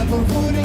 never would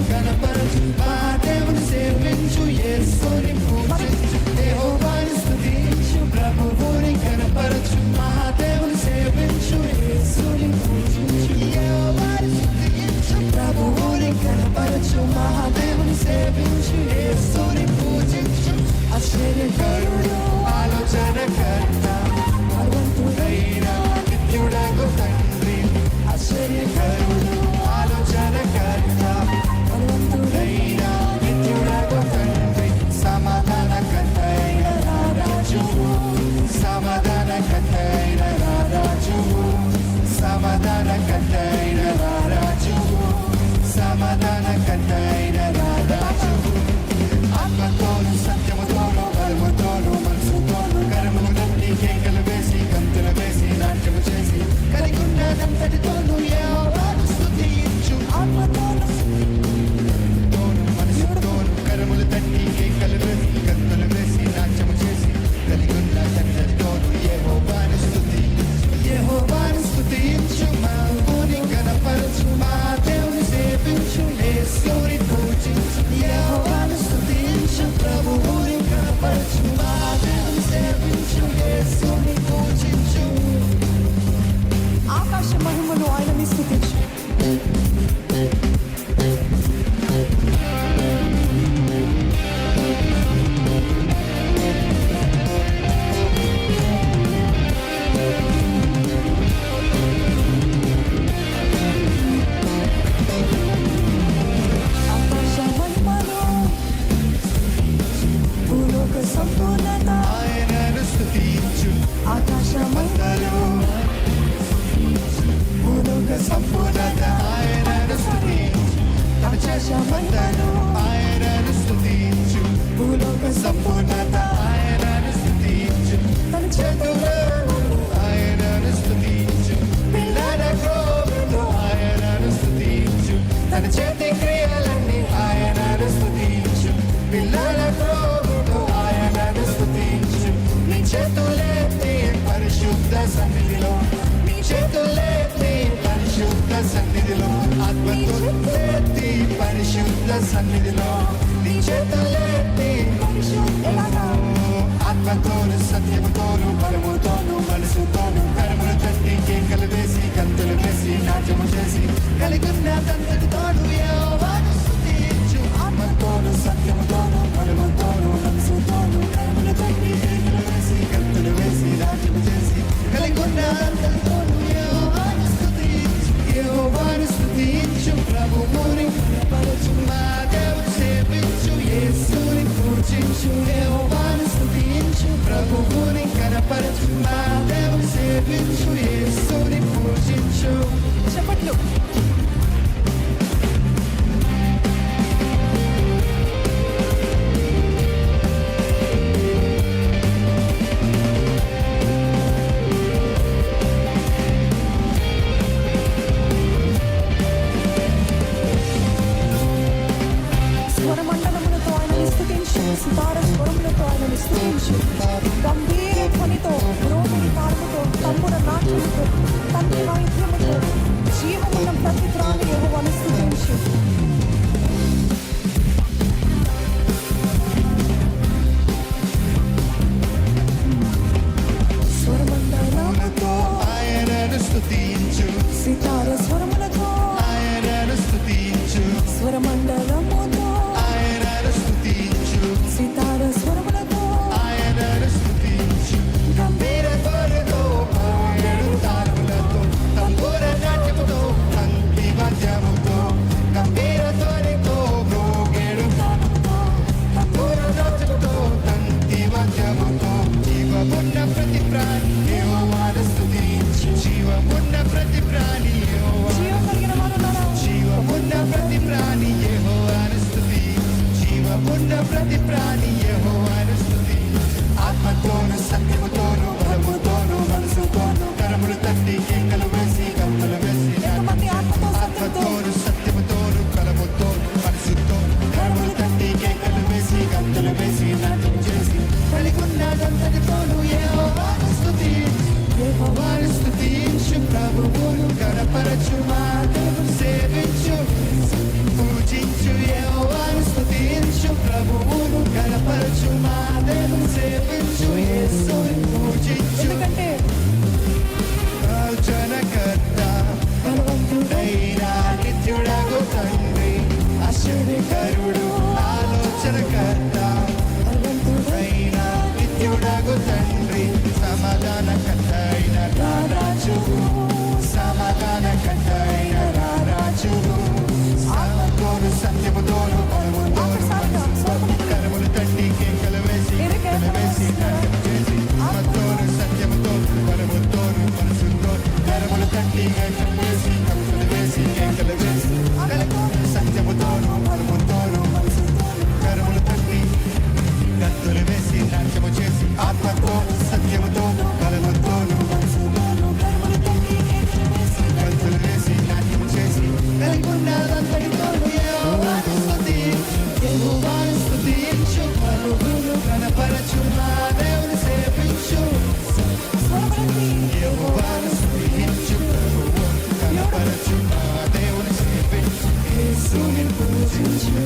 Ramadana Kandai Rada siya man tanong పరిశుద్ధ సన్నిధిలో నీ చేతలెత్తి ఆత్మతోను సత్యముతోను బలముతో కనిపిస్తూ గంభీర ధ్వనితో రోగిని కారుతో తమ్ముడు నాటు తండ్రి వైద్యముతో జీవన